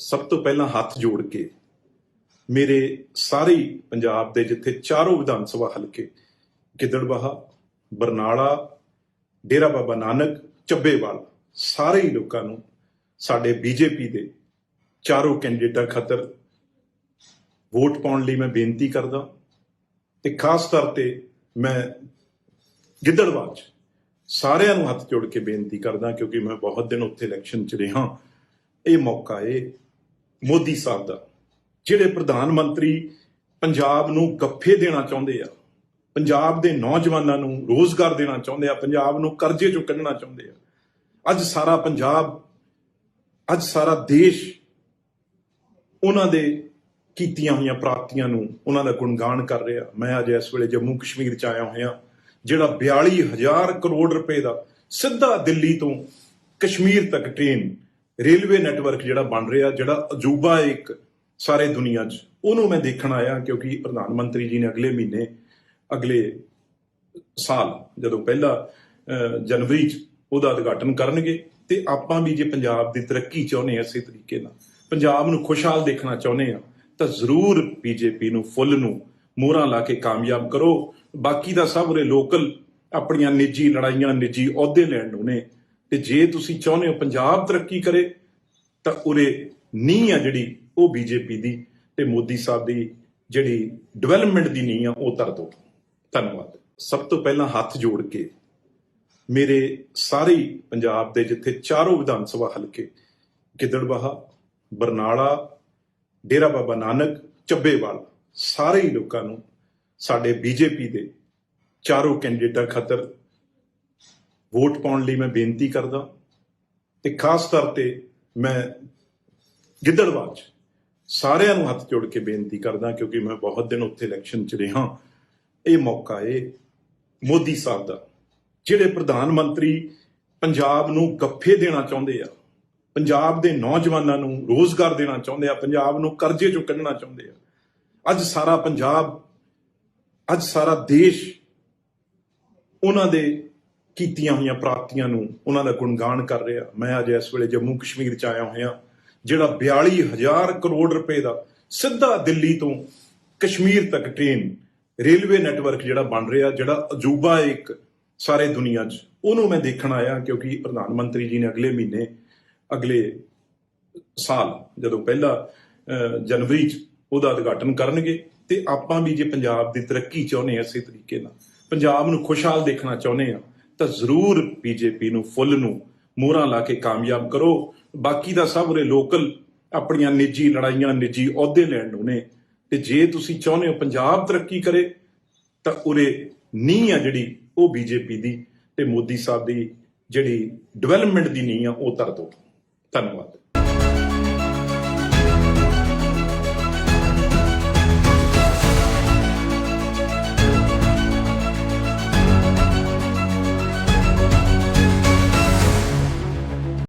ਸਭ ਤੋਂ ਪਹਿਲਾਂ ਹੱਥ ਜੋੜ ਕੇ ਮੇਰੇ ਸਾਰੇ ਪੰਜਾਬ ਦੇ ਜਿੱਥੇ ਚਾਰੋਂ ਵਿਧਾਨ ਸਭਾ ਹਲਕੇ ਗਿੱਦੜਬਾਹਾ, ਬਰਨਾਲਾ, ਡੇਰਾ ਬਾਬਾ ਨਾਨਕ ਚੱਬੇਵਾਲ ਸਾਰੇ ਹੀ ਲੋਕਾਂ ਨੂੰ ਸਾਡੇ ਬੀਜੇਪੀ ਦੇ ਚਾਰੋਂ ਕੈਂਡੀਡੇਟਾਂ ਖਾਤਰ ਵੋਟ ਪਾਉਣ ਲਈ ਮੈਂ ਬੇਨਤੀ ਕਰਦਾ ਤੇ ਖਾਸ ਤੌਰ ਤੇ ਮੈਂ ਗਿੱਦੜਬਾਹ 'ਚ ਸਾਰਿਆਂ ਨੂੰ ਹੱਥ ਜੋੜ ਕੇ ਬੇਨਤੀ ਕਰਦਾ ਕਿਉਂਕਿ ਮੈਂ ਬਹੁਤ ਦਿਨ ਉੱਥੇ ਇਲੈਕਸ਼ਨ 'ਚ ਰਿਹਾ। ਇਹ ਮੌਕਾ ਏ ਮੋਦੀ ਸਾਹਿਬ ਦਾ, ਜਿਹੜੇ ਪ੍ਰਧਾਨ ਮੰਤਰੀ ਪੰਜਾਬ ਨੂੰ ਗੱਫੇ ਦੇਣਾ ਚਾਹੁੰਦੇ ਆ, ਪੰਜਾਬ ਦੇ ਨੌਜਵਾਨਾਂ ਨੂੰ ਰੋਜ਼ਗਾਰ ਦੇਣਾ ਚਾਹੁੰਦੇ ਆ, ਪੰਜਾਬ ਨੂੰ ਕਰਜ਼ੇ ਚੋਂ ਕੱਢਣਾ ਚਾਹੁੰਦੇ ਆ, ਅੱਜ ਸਾਰਾ ਪੰਜਾਬ, ਅੱਜ ਸਾਰਾ ਦੇਸ਼ ਉਹਨਾਂ ਦੇ ਕੀਤੀਆਂ ਹੋਈਆਂ ਪ੍ਰਾਪਤੀਆਂ ਨੂੰ ਉਹਨਾਂ ਦਾ ਗੁਣਗਾਨ ਕਰ ਰਿਹਾ। ਮੈਂ ਅੱਜ ਇਸ ਵੇਲੇ ਜੰਮੂ ਕਸ਼ਮੀਰ ਚ ਆਇਆ ਹੋਇਆ, ਜਿਹੜਾ 42000 ਕਰੋੜ ਰੁਪਏ ਦਾ ਸਿੱਧਾ ਦਿੱਲੀ ਤੋਂ ਕਸ਼ਮੀਰ ਤੱਕ ਟ੍ਰੇਨ ਰੇਲਵੇ ਨੈਟਵਰਕ ਜਿਹੜਾ ਬਣ ਰਿਹਾ, ਜਿਹੜਾ ਅਜੂਬਾ ਹੈ ਇੱਕ ਸਾਰੇ ਦੁਨੀਆ 'ਚ, ਉਹਨੂੰ ਮੈਂ ਦੇਖਣ ਆਇਆ ਕਿਉਂਕਿ ਪ੍ਰਧਾਨ ਮੰਤਰੀ ਜੀ ਨੇ ਅਗਲੇ ਮਹੀਨੇ, ਅਗਲੇ ਸਾਲ ਜਦੋਂ ਪਹਿਲਾ ਜਨਵਰੀ 'ਚ ਉਹਦਾ ਉਦਘਾਟਨ ਕਰਨਗੇ ਤੇ ਆਪਾਂ ਵੀ ਜੇ ਪੰਜਾਬ ਦੀ ਤਰੱਕੀ ਚਾਹੁੰਦੇ ਹਾਂ ਇਸੇ ਤਰੀਕੇ ਨਾਲ, ਪੰਜਾਬ ਨੂੰ ਖੁਸ਼ਹਾਲ ਦੇਖਣਾ ਚਾਹੁੰਦੇ ਆ ਤਾਂ ਜ਼ਰੂਰ ਬੀਜੇਪੀ ਨੂੰ ਫੁੱਲ ਨੂੰ ਮੋਹਰਾਂ ਲਾ ਕੇ ਕਾਮਯਾਬ ਕਰੋ। ਬਾਕੀ ਦਾ ਸਭ ਉਰੇ ਲੋਕਲ ਆਪਣੀਆਂ ਨਿੱਜੀ ਲੜਾਈਆਂ, ਨਿੱਜੀ ਅਹੁਦੇ ਲੈਣ ਨੂੰ ਨੇ। ਤੇ ਜੇ ਤੁਸੀਂ ਚਾਹੁੰਦੇ ਹੋ ਪੰਜਾਬ ਤਰੱਕੀ ਕਰੇ, ਤਾਂ ਉਰੇ ਨੀਂਹ ਆ ਜਿਹੜੀ ਉਹ ਬੀਜੇਪੀ ਦੀ ਤੇ ਮੋਦੀ ਸਾਹਿਬ ਦੀ ਜਿਹੜੀ ਡਿਵੈਲਪਮੈਂਟ ਦੀ ਨੀਂਹ ਆ, ਉਹ ਧਰ ਦੋ ਧੰਨਵਾਦ। ਸਭ ਤੋਂ ਪਹਿਲਾਂ ਹੱਥ ਜੋੜ ਕੇ ਮੇਰੇ ਸਾਰੇ ਪੰਜਾਬ ਦੇ ਜਿੱਥੇ ਚਾਰੋਂ ਵਿਧਾਨ ਸਭਾ ਹਲਕੇ, ਗਿੱਦੜਬਾਹਾ, ਬਰਨਾਲਾ, ਡੇਰਾ ਬਾਬਾ ਨਾਨਕ ਚੱਬੇਵਾਲ ਸਾਰੇ ਹੀ ਲੋਕਾਂ ਨੂੰ ਸਾਡੇ ਬੀਜੇਪੀ ਦੇ ਚਾਰੋਂ ਕੈਂਡੀਡੇਟਾਂ ਖਾਤਰ ਵੋਟ ਪਾਉਣ ਲਈ ਮੈਂ ਬੇਨਤੀ ਕਰਦਾ ਤੇ ਖਾਸ ਤੌਰ ਤੇ ਮੈਂ ਗਿੱਦੜਬਾਹ 'ਚ ਸਾਰਿਆਂ ਨੂੰ ਹੱਥ ਜੋੜ ਕੇ ਬੇਨਤੀ ਕਰਦਾ ਕਿਉਂਕਿ ਮੈਂ ਬਹੁਤ ਦਿਨ ਉੱਥੇ ਇਲੈਕਸ਼ਨ 'ਚ ਰਿਹਾ। ਇਹ ਮੌਕਾ ਏ ਮੋਦੀ ਸਾਹਿਬ ਦਾ, ਜਿਹੜੇ ਪ੍ਰਧਾਨ ਮੰਤਰੀ ਪੰਜਾਬ ਨੂੰ ਗੱਫੇ ਦੇਣਾ ਚਾਹੁੰਦੇ ਆ, ਪੰਜਾਬ ਦੇ ਨੌਜਵਾਨਾਂ ਨੂੰ ਰੋਜ਼ਗਾਰ ਦੇਣਾ ਚਾਹੁੰਦੇ ਆ, ਪੰਜਾਬ ਨੂੰ ਕਰਜ਼ੇ ਚੋਂ ਕੱਢਣਾ ਚਾਹੁੰਦੇ ਆ। ਅੱਜ ਸਾਰਾ ਪੰਜਾਬ, ਅੱਜ ਸਾਰਾ ਦੇਸ਼ ਉਹਨਾਂ ਦੇ ਕੀਤੀਆਂ ਹੋਈਆਂ ਪ੍ਰਾਪਤੀਆਂ ਨੂੰ ਉਹਨਾਂ ਦਾ ਗੁਣਗਾਨ ਕਰ ਰਿਹਾ। ਮੈਂ ਅੱਜ ਇਸ ਵੇਲੇ ਜੰਮੂ ਕਸ਼ਮੀਰ ਚ ਆਇਆ ਹੋਇਆ, ਜਿਹੜਾ 42000 ਕਰੋੜ ਰੁਪਏ ਦਾ ਸਿੱਧਾ ਦਿੱਲੀ ਤੋਂ ਕਸ਼ਮੀਰ ਤੱਕ ਟ੍ਰੇਨ ਰੇਲਵੇ ਨੈਟਵਰਕ ਜਿਹੜਾ ਬਣ ਰਿਹਾ, ਜਿਹੜਾ ਅਜੂਬਾ ਹੈ ਇੱਕ ਸਾਰੇ ਦੁਨੀਆ 'ਚ। ਉਹਨੂੰ ਮੈਂ ਦੇਖਣ ਆਇਆ ਕਿਉਂਕਿ ਪ੍ਰਧਾਨ ਮੰਤਰੀ ਜੀ ਨੇ ਅਗਲੇ ਮਹੀਨੇ, ਅਗਲੇ ਸਾਲ ਜਦੋਂ ਪਹਿਲਾ ਜਨਵਰੀ 'ਚ ਉਹਦਾ ਉਦਘਾਟਨ ਕਰਨਗੇ, ਤੇ ਆਪਾਂ ਵੀ ਜੇ ਪੰਜਾਬ ਦੀ ਤਰੱਕੀ ਚਾਹੁੰਦੇ ਹਾਂ ਇਸੇ ਤਰੀਕੇ ਨਾਲ, ਪੰਜਾਬ ਨੂੰ ਖੁਸ਼ਹਾਲ ਦੇਖਣਾ ਚਾਹੁੰਦੇ ਆ ਤਾਂ ਜ਼ਰੂਰ ਬੀਜੇਪੀ ਨੂੰ, ਫੁੱਲ ਨੂੰ ਮੋਹਰਾਂ ਲਾ ਕੇ ਕਾਮਯਾਬ ਕਰੋ। ਬਾਕੀ ਦਾ ਸਭ ਉਰੇ ਲੋਕਲ ਆਪਣੀਆਂ ਨਿੱਜੀ ਲੜਾਈਆਂ, ਨਿੱਜੀ ਅਹੁਦੇ ਲੈਣ ਨੂੰ ਨੇ। ਤੇ ਜੇ ਤੁਸੀਂ ਚਾਹੁੰਦੇ ਹੋ ਪੰਜਾਬ ਤਰੱਕੀ ਕਰੇ, ਤਾਂ ਉਰੇ ਨੀਂਹ ਆ ਜਿਹੜੀ ਉਹ ਬੀਜੇਪੀ ਦੀ ਤੇ ਮੋਦੀ ਸਾਹਿਬ ਦੀ ਜਿਹੜੀ ਡਿਵੈਲਪਮੈਂਟ ਦੀ ਨੀਂਹ ਆ, ਉਹ ਧਰ ਦੋ ਧੰਨਵਾਦ।